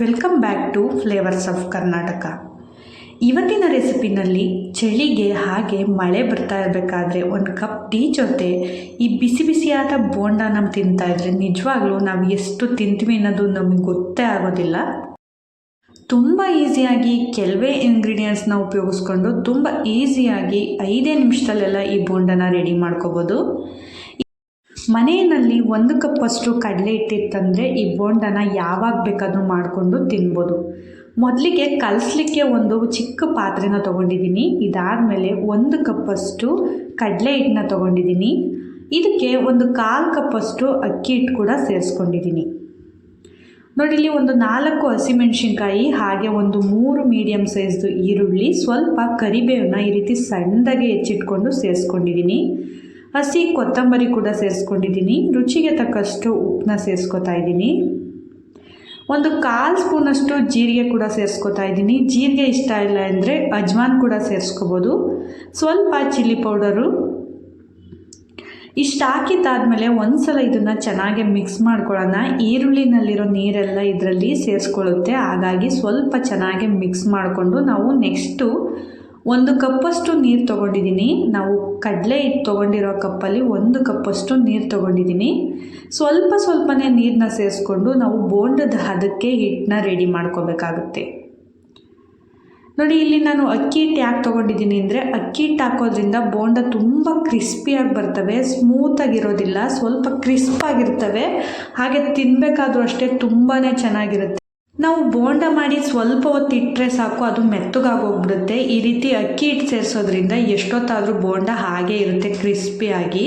Welcome back to flavours of Karnataka ಇವತ್ತಿನ ರೆಸಿಪಿನಲ್ಲಿ ಚಳಿಗೆ ಹಾಗೆ ಮಳೆ ಬರ್ತಾ ಇರಬೇಕಾದ್ರೆ ಒಂದು ಕಪ್ ಟೀ ಜೊತೆ ಈ ಬಿಸಿ ಬಿಸಿಯಾದ ಬೋಂಡ ನಮ್ಮ ತಿಂತಾ ಇದ್ರೆ ನಿಜವಾಗ್ಲೂ ನಾವು ಎಷ್ಟು ತಿಂತೀವಿ ಅನ್ನೋದು ನಮಗೆ ಗೊತ್ತೇ ಆಗೋದಿಲ್ಲ. ತುಂಬ ಈಸಿಯಾಗಿ ಕೆಲವೇ ಇಂಗ್ರೀಡಿಯೆಂಟ್ಸ್ನ ಉಪಯೋಗಿಸ್ಕೊಂಡು ತುಂಬ ಈಸಿಯಾಗಿ ಐದೇ ನಿಮಿಷದಲ್ಲೆಲ್ಲ ಈ ಬೋಂಡನ ರೆಡಿ ಮಾಡ್ಕೋಬೋದು. ಮನೆಯಲ್ಲಿ ಒಂದು ಕಪ್ಪಷ್ಟು ಕಡಲೆ ಇಟ್ಟಿತ್ತಂದರೆ ಈ ಬೋಂಡನ ಯಾವಾಗ ಬೇಕಾದರೂ ಮಾಡಿಕೊಂಡು ತಿನ್ಬೋದು. ಮೊದಲಿಗೆ ಕಲಿಸ್ಲಿಕ್ಕೆ ಒಂದು ಚಿಕ್ಕ ಪಾತ್ರೆನ ತೊಗೊಂಡಿದ್ದೀನಿ. ಇದಾದಮೇಲೆ ಒಂದು ಕಪ್ಪಷ್ಟು ಕಡಲೆ ಹಿಟ್ಟನ್ನ ತೊಗೊಂಡಿದ್ದೀನಿ. ಇದಕ್ಕೆ ಒಂದು ಕಾಲು ಕಪ್ಪಷ್ಟು ಅಕ್ಕಿ ಹಿಟ್ಟು ಕೂಡ ಸೇರಿಸ್ಕೊಂಡಿದ್ದೀನಿ. ನೋಡಿ, ಇಲ್ಲಿ ಒಂದು ನಾಲ್ಕು ಹಸಿಮೆಣಸಿನ್ಕಾಯಿ, ಹಾಗೆ ಒಂದು ಮೂರು ಮೀಡಿಯಮ್ ಸೈಜ್ದು ಈರುಳ್ಳಿ, ಸ್ವಲ್ಪ ಕರಿಬೇವನ್ನ ಈ ರೀತಿ ಸಣ್ಣದಾಗಿ ಹೆಚ್ಚಿಟ್ಕೊಂಡು ಸೇರಿಸ್ಕೊಂಡಿದ್ದೀನಿ. ಹಸಿ ಕೊತ್ತಂಬರಿ ಕೂಡ ಸೇರಿಸ್ಕೊಂಡಿದ್ದೀನಿ. ರುಚಿಗೆ ತಕ್ಕಷ್ಟು ಉಪ್ಪನ್ನ ಸೇರಿಸ್ಕೊತಾ ಇದ್ದೀನಿ. ಒಂದು ಕಾಲು ಸ್ಪೂನಷ್ಟು ಜೀರಿಗೆ ಕೂಡ ಸೇರಿಸ್ಕೊತಾ ಇದ್ದೀನಿ. ಜೀರಿಗೆ ಇಷ್ಟ ಇಲ್ಲ ಅಂದರೆ ಅಜ್ವಾನ್ ಕೂಡ ಸೇರಿಸ್ಕೋಬೋದು. ಸ್ವಲ್ಪ ಚಿಲ್ಲಿ ಪೌಡರು. ಇಷ್ಟು ಹಾಕಿದ್ದಾದಮೇಲೆ ಒಂದು ಸಲ ಇದನ್ನು ಚೆನ್ನಾಗಿ ಮಿಕ್ಸ್ ಮಾಡ್ಕೊಳ್ಳೋಣ. ಈರುಳ್ಳಿನಲ್ಲಿರೋ ನೀರೆಲ್ಲ ಇದರಲ್ಲಿ ಸೇರಿಸ್ಕೊಳ್ಳುತ್ತೆ. ಹಾಗಾಗಿ ಸ್ವಲ್ಪ ಚೆನ್ನಾಗಿ ಮಿಕ್ಸ್ ಮಾಡಿಕೊಂಡು ನಾವು ನೆಕ್ಸ್ಟು ಒಂದು ಕಪ್ಪಷ್ಟು ನೀರು ತೊಗೊಂಡಿದ್ದೀನಿ. ನಾವು ಕಡಲೆ ಹಿಟ್ಟು ತೊಗೊಂಡಿರೋ ಕಪ್ಪಲ್ಲಿ ಒಂದು ಕಪ್ಪಷ್ಟು ನೀರು ತೊಗೊಂಡಿದ್ದೀನಿ. ಸ್ವಲ್ಪ ಸ್ವಲ್ಪನೇ ನೀರನ್ನ ಸೇರಿಸ್ಕೊಂಡು ನಾವು ಬೋಂಡದ ಹದಕ್ಕೆ ಹಿಟ್ಟನ್ನ ರೆಡಿ ಮಾಡ್ಕೋಬೇಕಾಗುತ್ತೆ. ನೋಡಿ, ಇಲ್ಲಿ ನಾನು ಅಕ್ಕಿ ಹಿಟ್ಟು ಯಾಕೆ ತೊಗೊಂಡಿದ್ದೀನಿ ಅಂದರೆ, ಅಕ್ಕಿ ಹಿಟ್ಟು ಹಾಕೋದ್ರಿಂದ ಬೋಂಡ ತುಂಬ ಕ್ರಿಸ್ಪಿಯಾಗಿ ಬರ್ತವೆ ಸ್ಮೂತಾಗಿರೋದಿಲ್ಲ ಸ್ವಲ್ಪ ಕ್ರಿಸ್ಪಾಗಿರ್ತವೆ ಹಾಗೆ ತಿನ್ನಬೇಕಾದ್ರೂ ಅಷ್ಟೇ ತುಂಬಾ ಚೆನ್ನಾಗಿರುತ್ತೆ. ನಾವು ಬೋಂಡ ಮಾಡಿ ಸ್ವಲ್ಪ ಹೊತ್ತು ಇಟ್ಟರೆ ಸಾಕು, ಅದು ಮೆತ್ತಗಾಗೋಗ್ಬಿಡುತ್ತೆ. ಈ ರೀತಿ ಅಕ್ಕಿ ಹಿಟ್ಟು ಸೇರಿಸೋದ್ರಿಂದ ಎಷ್ಟೊತ್ತಾದರೂ ಬೋಂಡ ಹಾಗೆ ಇರುತ್ತೆ ಕ್ರಿಸ್ಪಿಯಾಗಿ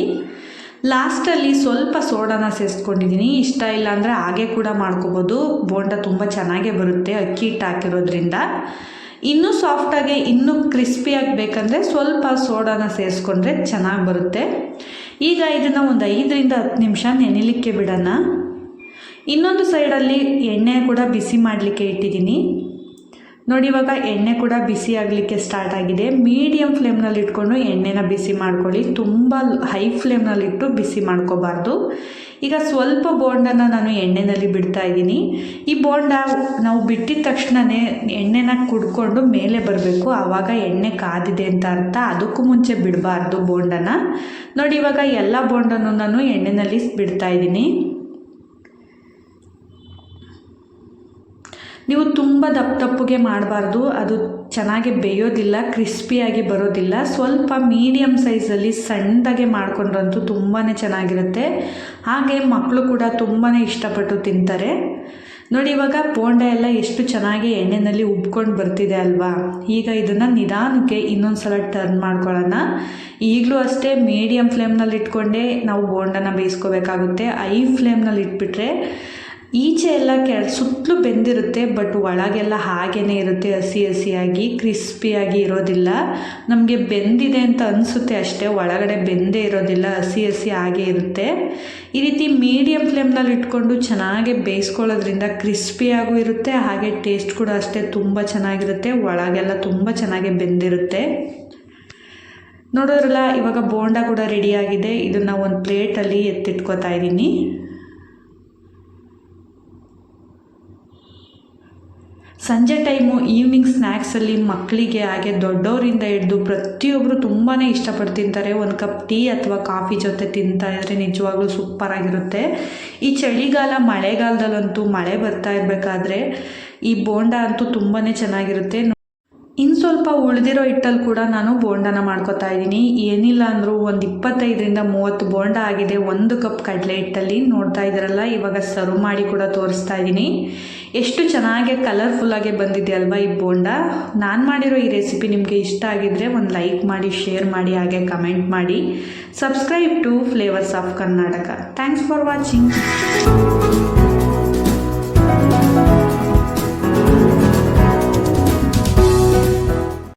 ಲಾಸ್ಟಲ್ಲಿ ಸ್ವಲ್ಪ ಸೋಡಾನ ಸೇರಿಸ್ಕೊಂಡಿದ್ದೀನಿ ಇಷ್ಟ ಇಲ್ಲ ಅಂದರೆ ಹಾಗೆ ಕೂಡ ಮಾಡ್ಕೋಬೋದು. ಬೋಂಡ ತುಂಬ ಚೆನ್ನಾಗೇ ಬರುತ್ತೆ ಅಕ್ಕಿ ಹಿಟ್ಟು ಹಾಕಿರೋದ್ರಿಂದ. ಇನ್ನೂ ಸಾಫ್ಟಾಗಿ ಇನ್ನೂ ಕ್ರಿಸ್ಪಿಯಾಗಿ ಬೇಕಂದರೆ ಸ್ವಲ್ಪ ಸೋಡಾನ ಸೇರಿಸ್ಕೊಂಡ್ರೆ ಚೆನ್ನಾಗಿ ಬರುತ್ತೆ. ಈಗ ಇದನ್ನು ಒಂದು ಐದರಿಂದ ಹತ್ತು ನಿಮಿಷ ನೆನೆಲಿಕ್ಕೆ ಬಿಡೋಣ. ಇನ್ನೊಂದು ಸೈಡಲ್ಲಿ ಎಣ್ಣೆ ಕೂಡ ಬಿಸಿ ಮಾಡಲಿಕ್ಕೆ ಇಟ್ಟಿದ್ದೀನಿ. ನೋಡಿ, ಇವಾಗ ಎಣ್ಣೆ ಕೂಡ ಬಿಸಿ ಆಗಲಿಕ್ಕೆ ಸ್ಟಾರ್ಟ್ ಆಗಿದೆ. ಮೀಡಿಯಮ್ ಫ್ಲೇಮ್ನಲ್ಲಿ ಇಟ್ಕೊಂಡು ಎಣ್ಣೆನ ಬಿಸಿ ಮಾಡ್ಕೊಳ್ಳಿ. ತುಂಬ ಹೈ ಫ್ಲೇಮ್ನಲ್ಲಿಟ್ಟು ಬಿಸಿ ಮಾಡ್ಕೋಬಾರ್ದು. ಈಗ ಸ್ವಲ್ಪ ಬೋಂಡನ್ನು ನಾನು ಎಣ್ಣೆನಲ್ಲಿ ಬಿಡ್ತಾ ಇದ್ದೀನಿ. ಈ ಬೋಂಡ ನಾವು ಬಿಟ್ಟಿದ ತಕ್ಷಣವೇ ಎಣ್ಣೆನ ಕುಡ್ಕೊಂಡು ಮೇಲೆ ಬರಬೇಕು. ಆವಾಗ ಎಣ್ಣೆ ಕಾದಿದೆ ಅಂತ ಅರ್ಥ. ಅದಕ್ಕೂ ಮುಂಚೆ ಬಿಡಬಾರ್ದು ಬೋಂಡನ ನೋಡಿ, ಇವಾಗ ಎಲ್ಲ ಬೋಂಡನ್ನು ನಾನು ಎಣ್ಣೆನಲ್ಲಿ ಬಿಡ್ತಾ ಇದ್ದೀನಿ. ನೀವು ತುಂಬ ದಪ್ಪ ದಪ್ಪಗೆ ಮಾಡಬಾರ್ದು. ಅದು ಚೆನ್ನಾಗಿ ಬೇಯೋದಿಲ್ಲ ಕ್ರಿಸ್ಪಿಯಾಗಿ ಬರೋದಿಲ್ಲ. ಸ್ವಲ್ಪ ಮೀಡಿಯಮ್ ಸೈಜಲ್ಲಿ ಸಣ್ಣದಾಗೆ ಮಾಡ್ಕೊಂಡ್ರಂತೂ ತುಂಬಾ ಚೆನ್ನಾಗಿರುತ್ತೆ. ಹಾಗೆ ಮಕ್ಕಳು ಕೂಡ ತುಂಬಾ ಇಷ್ಟಪಟ್ಟು ತಿಂತಾರೆ. ನೋಡಿ, ಇವಾಗ ಬೋಂಡ ಎಲ್ಲ ಎಷ್ಟು ಚೆನ್ನಾಗಿ ಎಣ್ಣೆಯಲ್ಲಿ ಉಬ್ಕೊಂಡು ಬರ್ತಿದೆ ಅಲ್ವಾ? ಈಗ ಇದನ್ನು ನಿಧಾನಕ್ಕೆ ಇನ್ನೊಂದು ಸಲ ಟರ್ನ್ ಮಾಡ್ಕೊಳ್ಳೋಣ. ಈಗಲೂ ಅಷ್ಟೇ ಮೀಡಿಯಮ್ ಫ್ಲೇಮ್ನಲ್ಲಿ ಇಟ್ಕೊಂಡೇ ನಾವು ಬೋಂಡನ ಬೇಯಿಸ್ಕೋಬೇಕಾಗುತ್ತೆ. ಐ ಫ್ಲೇಮ್ನಲ್ಲಿ ಇಟ್ಬಿಟ್ರೆ ಈಚೆ ಎಲ್ಲ ಕೆ ಸುತ್ತಲೂ ಬೆಂದಿರುತ್ತೆ ಬಟ್ ಒಳಗೆಲ್ಲ ಹಾಗೇ ಇರುತ್ತೆ, ಹಸಿ ಹಸಿಯಾಗಿ, ಕ್ರಿಸ್ಪಿಯಾಗಿ ಇರೋದಿಲ್ಲ. ನಮಗೆ ಬೆಂದಿದೆ ಅಂತ ಅನಿಸುತ್ತೆ ಅಷ್ಟೇ, ಒಳಗಡೆ ಬೆಂದೇ ಇರೋದಿಲ್ಲ, ಹಸಿ ಹಸಿ ಹಾಗೆ ಇರುತ್ತೆ. ಈ ರೀತಿ ಮೀಡಿಯಂ ಫ್ಲೇಮ್ನಲ್ಲಿ ಇಟ್ಕೊಂಡು ಚೆನ್ನಾಗಿ ಬೇಯಿಸ್ಕೊಳ್ಳೋದ್ರಿಂದ ಕ್ರಿಸ್ಪಿಯಾಗೂ ಇರುತ್ತೆ, ಹಾಗೆ ಟೇಸ್ಟ್ ಕೂಡ ಅಷ್ಟೇ ತುಂಬ ಚೆನ್ನಾಗಿರುತ್ತೆ, ಒಳಗೆಲ್ಲ ತುಂಬ ಚೆನ್ನಾಗಿ ಬೆಂದಿರುತ್ತೆ. ನೋಡೋದ್ರಲ್ಲ, ಇವಾಗ ಬೋಂಡ ಕೂಡ ರೆಡಿಯಾಗಿದೆ ಇದನ್ನು ಒಂದು ಪ್ಲೇಟಲ್ಲಿ ಎತ್ತಿಟ್ಕೋತಾ ಇದ್ದೀನಿ. ಸಂಜೆ ಟೈಮು ಈವ್ನಿಂಗ್ ಸ್ನ್ಯಾಕ್ಸಲ್ಲಿ ಮಕ್ಕಳಿಗೆ ಹಾಗೆ ದೊಡ್ಡವರಿಂದ ಹಿಡಿದು ಪ್ರತಿಯೊಬ್ಬರು ತುಂಬಾ ಇಷ್ಟಪಟ್ಟು ತಿಂತಾರೆ ಒಂದು ಕಪ್ ಟೀ ಅಥವಾ ಕಾಫಿ ಜೊತೆ ತಿಂತಾ ಇದ್ದರೆ ನಿಜವಾಗ್ಲೂ ಸೂಪರಾಗಿರುತ್ತೆ ಈ ಚಳಿಗಾಲ, ಮಳೆಗಾಲದಲ್ಲಂತೂ ಮಳೆ ಬರ್ತಾ ಇರಬೇಕಾದ್ರೆ ಈ ಬೋಂಡ ಅಂತೂ ತುಂಬಾ ಚೆನ್ನಾಗಿರುತ್ತೆ. ಇನ್ನು ಸ್ವಲ್ಪ ಉಳಿದಿರೋ ಹಿಟ್ಟಲ್ಲಿ ಕೂಡ ನಾನು ಬೋಂಡನ ಮಾಡ್ಕೊತಾ ಇದ್ದೀನಿ. ಏನಿಲ್ಲ ಅಂದರೂ ಒಂದು ಇಪ್ಪತ್ತೈದರಿಂದ ಮೂವತ್ತು ಬೋಂಡ ಆಗಿದೆ. ಒಂದು ಕಪ್ ಕಡಲೆ ಹಿಟ್ಟಲ್ಲಿ ನೋಡ್ತಾ ಇದ್ದೀರಲ್ಲ, ಇವಾಗ ಸರ್ವ್ ಮಾಡಿ ಕೂಡ ತೋರಿಸ್ತಾ ಇದ್ದೀನಿ. ಎಷ್ಟು ಚೆನ್ನಾಗಿ ಕಲರ್ಫುಲ್ಲಾಗಿ ಬಂದಿದೆ ಅಲ್ವಾ ಈ ಬೋಂಡ? ನಾನು ಮಾಡಿರೋ ಈ ರೆಸಿಪಿ ನಿಮಗೆ ಇಷ್ಟ ಆಗಿದ್ದರೆ ಒಂದು ಲೈಕ್ ಮಾಡಿ ಶೇರ್ ಮಾಡಿ, ಹಾಗೆ ಕಮೆಂಟ್ ಮಾಡಿ. Subscribe to flavours of Karnataka thanks for watching